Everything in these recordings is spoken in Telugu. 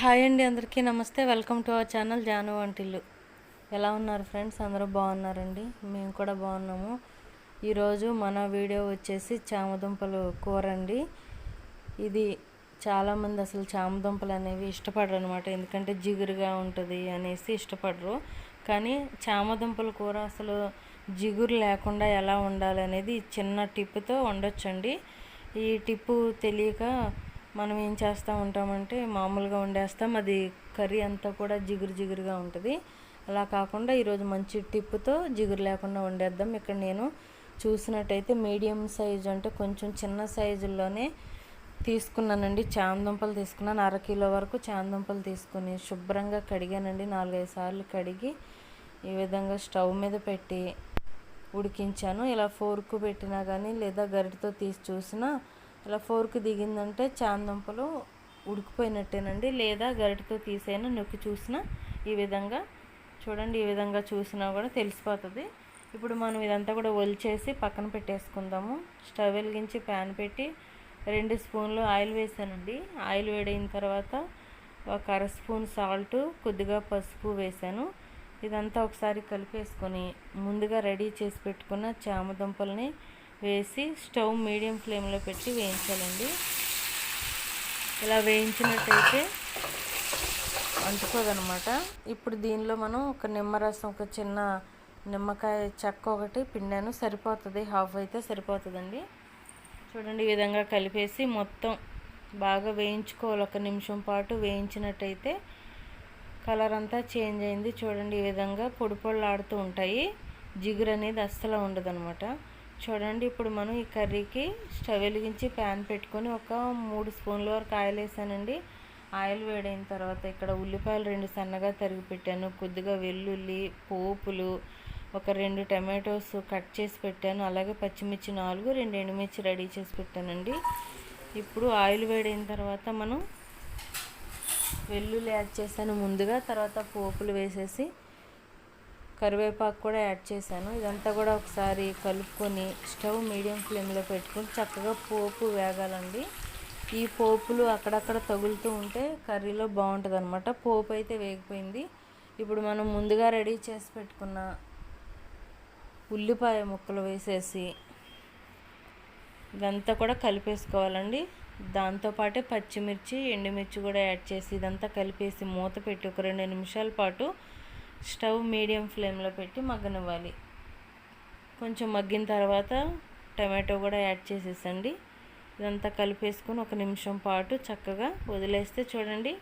హాయ్ అండి అందరికీ నమస్తే. Welcome to our channel Janu వంటిల్లు. ఎలా ఉన్నారు ఫ్రెండ్స్? అందరూ బాగున్నారండి? మేము కూడా బాగున్నాము. ఈరోజు మన వీడియో వచ్చేసి చామదుంపలు కూర అండి ఇది చాలామంది అసలు చామదుంపలు అనేవి ఇష్టపడరు అనమాట ఎందుకంటే జిగురుగా ఉంటుంది అనేసి ఇష్టపడరు. కానీ చామదుంపల కూర అసలు జిగురు లేకుండా ఎలా ఉండాలి అనేది చిన్న టిప్తో వండొచ్చండి. ఈ టిప్పు తెలియక మనం ఏం చేస్తూ ఉంటామంటే మామూలుగా వండేస్తాం. అది కర్రీ అంతా కూడా జిగురు జిగురుగా ఉంటుంది. అలా కాకుండా ఈరోజు మంచి టిప్పుతో జిగురు లేకుండా వండేద్దాం. ఇక్కడ నేను చూసినట్టయితే మీడియం సైజు అంటే కొంచెం చిన్న సైజుల్లోనే తీసుకున్నానండి. చామదుంపలు తీసుకున్నాను. అర కిలో వరకు చామదుంపలు తీసుకొని శుభ్రంగా కడిగానండి. నాలుగైదు సార్లు కడిగి ఈ విధంగా స్టవ్ మీద పెట్టి ఉడికించాను. ఇలా ఫోర్కు పెట్టినా కానీ లేదా గరిటతో తీసి చూసినా ఇలా ఫోర్క్ దిగిందంటే చాందుంపలు ఉడికిపోయినట్టేనండి. లేదా గరిటతో తీసైనా నొక్కి చూసినా ఈ విధంగా చూడండి ఈ విధంగా చూసినా కూడా తెలిసిపోతుంది. ఇప్పుడు మనం ఇదంతా కూడా ఒలిచేసి పక్కన పెట్టేసుకుందాము. స్టవ్ వెలిగించి ప్యాన్ పెట్టి రెండు స్పూన్లు ఆయిల్ వేసానండి. ఆయిల్ వేడైన తర్వాత ఒక అర స్పూన్ సాల్ట్ కొద్దిగా పసుపు వేసాను. ఇదంతా ఒకసారి కలిపేసుకొని ముందుగా రెడీ చేసి పెట్టుకున్న చామదుంపల్ని వేసి స్టవ్ మీడియం ఫ్లేమ్లో పెట్టి వేయించాలండి. ఇలా వేయించినట్టయితే అంటుకోదనమాట. ఇప్పుడు దీనిలో మనం ఒక నిమ్మరసం ఒక చిన్న నిమ్మకాయ చెక్క ఒకటి పిండాను సరిపోతుంది. హాఫ్ అయితే సరిపోతుందండి. చూడండి ఈ విధంగా కలిపేసి మొత్తం బాగా వేయించుకోవాలి. ఒక నిమిషం పాటు వేయించినట్టయితే కలర్ అంతా చేంజ్ అయింది. చూడండి ఈ విధంగా పొడి పొళ్ళాడుతూ ఉంటాయి. జిగురు అనేది అస్సలు ఉండదు అనమాట చూడండి ఇప్పుడు మనం ఈ కర్రీకి స్టవ్ వెలిగించి ప్యాన్ పెట్టుకొని ఒక మూడు స్పూన్ల వరకు ఆయిల్ వేసానండి. ఆయిల్ వేడైన తర్వాత ఇక్కడ ఉల్లిపాయలు రెండు సన్నగా తరిగి పెట్టాను. కొద్దిగా వెల్లుల్లి పోపులు ఒక రెండు టమాటోస్ కట్ చేసి పెట్టాను. అలాగే పచ్చిమిర్చి నాలుగు రెండు ఎండుమిర్చి రెడీ చేసి పెట్టానండి. ఇప్పుడు ఆయిల్ వేడైన తర్వాత మనం వెల్లుల్లి యాడ్ చేశాను ముందుగా. తర్వాత పోపులు వేసేసి కరివేపాకు కూడా యాడ్ చేశాను. ఇదంతా కూడా ఒకసారి కలుపుకొని స్టవ్ మీడియం ఫ్లేమ్లో పెట్టుకొని చక్కగా పోపు వేగాలండి. ఈ పోపులు అక్కడక్కడ తగులుతూ ఉంటే కర్రీలో బాగుంటుంది అనమాట పోపు అయితే వేగిపోయింది. ఇప్పుడు మనం ముందుగా రెడీ చేసి పెట్టుకున్న ఉల్లిపాయ ముక్కలు వేసేసి ఇదంతా కూడా కలిపేసుకోవాలండి. దాంతోపాటే పచ్చిమిర్చి ఎండుమిర్చి కూడా యాడ్ చేసి ఇదంతా కలిపేసి మూత పెట్టి ఒక రెండు నిమిషాల పాటు స్టవ్ మీడియం ఫ్లేమ్లో పెట్టి మగ్గనివ్వాలి. కొంచెం మగ్గిన తర్వాత టమాటో కూడా యాడ్ చేసేసండి. ఇదంతా కలిపేసుకొని ఒక నిమిషం పాటు చక్కగా వదిలేస్తే చూడండి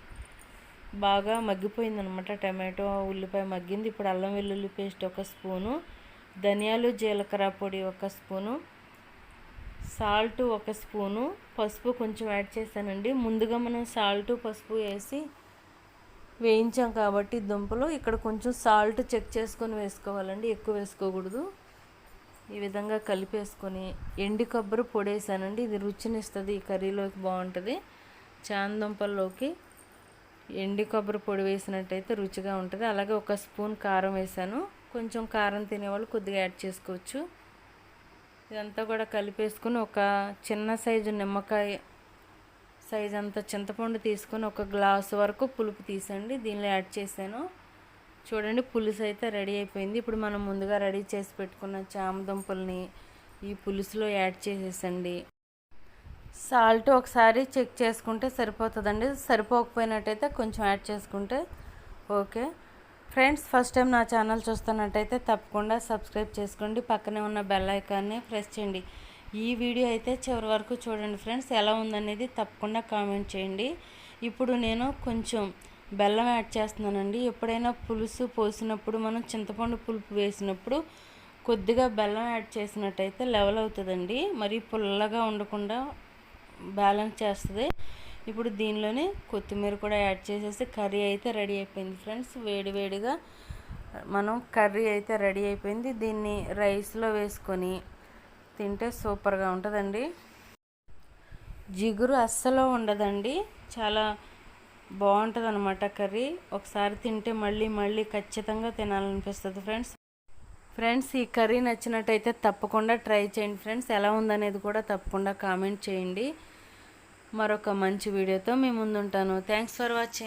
బాగా మగ్గిపోయిందనమాట టమాటో. ఉల్లిపాయ మగ్గింది. ఇప్పుడు అల్లం వెల్లుల్లి పేస్ట్ ఒక స్పూను ధనియాలు జీలకర్ర పొడి ఒక స్పూను సాల్ట్ ఒక స్పూను పసుపు కొంచెం యాడ్ చేశానండి. ముందుగా మనం సాల్ట్ పసుపు వేసి వేయించాం కాబట్టి దుంపలు ఇక్కడ కొంచెం సాల్ట్ చెక్ చేసుకొని వేసుకోవాలండి ఎక్కువ వేసుకోకూడదు. ఈ విధంగా కలిపేసుకొని ఎండి కొబ్బరి పొడి వేసానండి ఇది రుచినిస్తుంది ఈ కర్రీలోకి బాగుంటుంది. చాందుంపల్లోకి ఎండి కొబ్బరి పొడి వేసినట్టయితే రుచిగా ఉంటుంది. అలాగే ఒక స్పూన్ కారం వేసాను. కొంచెం కారం తినేవాళ్ళు కొద్దిగా యాడ్ చేసుకోవచ్చు. ఇదంతా కూడా కలిపేసుకుని ఒక చిన్న సైజు నిమ్మకాయ సైజ్ అంత చింతపండు తీసుకొని ఒక గ్లాస్ వరకు పులుపు తీసండి. దీనిలో యాడ్ చేశాను. చూడండి పులుసు అయితే రెడీ అయిపోయింది. ఇప్పుడు మనం ముందుగా రెడీ చేసి పెట్టుకున్న చామదుంపల్ని ఈ పులుసులో యాడ్ చేసేసండి. సాల్ట్ ఒకసారి చెక్ చేసుకుంటే సరిపోతుందండి. సరిపోకపోయినట్టయితే కొంచెం యాడ్ చేసుకుంటే ఓకే. ఫ్రెండ్స్ ఫస్ట్ టైం నా ఛానల్ చూస్తున్నట్టయితే తప్పకుండా సబ్స్క్రైబ్ చేసుకోండి. పక్కనే ఉన్న బెల్ ఐకాన్ని ప్రెస్ చేయండి. ఈ వీడియో అయితే చివరి వరకు చూడండి ఫ్రెండ్స్ ఎలా ఉందనేది తప్పకుండా కామెంట్ చేయండి. ఇప్పుడు నేను కొంచెం బెల్లం యాడ్ చేస్తున్నానండి. ఎప్పుడైనా పులుసు పోసినప్పుడు మనం చింతపండు పులుపు వేసినప్పుడు కొద్దిగా బెల్లం యాడ్ చేసినట్టయితే లెవెల్ అవుతుందండి. మరి పుల్లగా ఉండకుండా బ్యాలెన్స్ చేస్తుంది. ఇప్పుడు దీనిలోనే కొత్తిమీర కూడా యాడ్ చేసేసి కర్రీ అయితే రెడీ అయిపోయింది ఫ్రెండ్స్. వేడివేడిగా మనం కర్రీ అయితే రెడీ అయిపోయింది. దీన్ని రైస్లో వేసుకొని తింటే సూపర్గా ఉంటుందండి. జిగురు అస్సలు ఉండదండి. చాలా బాగుంటుంది అనమాట కర్రీ. ఒకసారి తింటే మళ్ళీ మళ్ళీ ఖచ్చితంగా తినాలనిపిస్తుంది ఫ్రెండ్స్. ఫ్రెండ్స్ ఈ కర్రీ నచ్చినట్టయితే తప్పకుండా ట్రై చేయండి ఫ్రెండ్స్. ఎలా ఉందనేది కూడా తప్పకుండా కామెంట్ చేయండి. మరొక మంచి వీడియోతో మీ ముందుంటాను. Thanks for watching.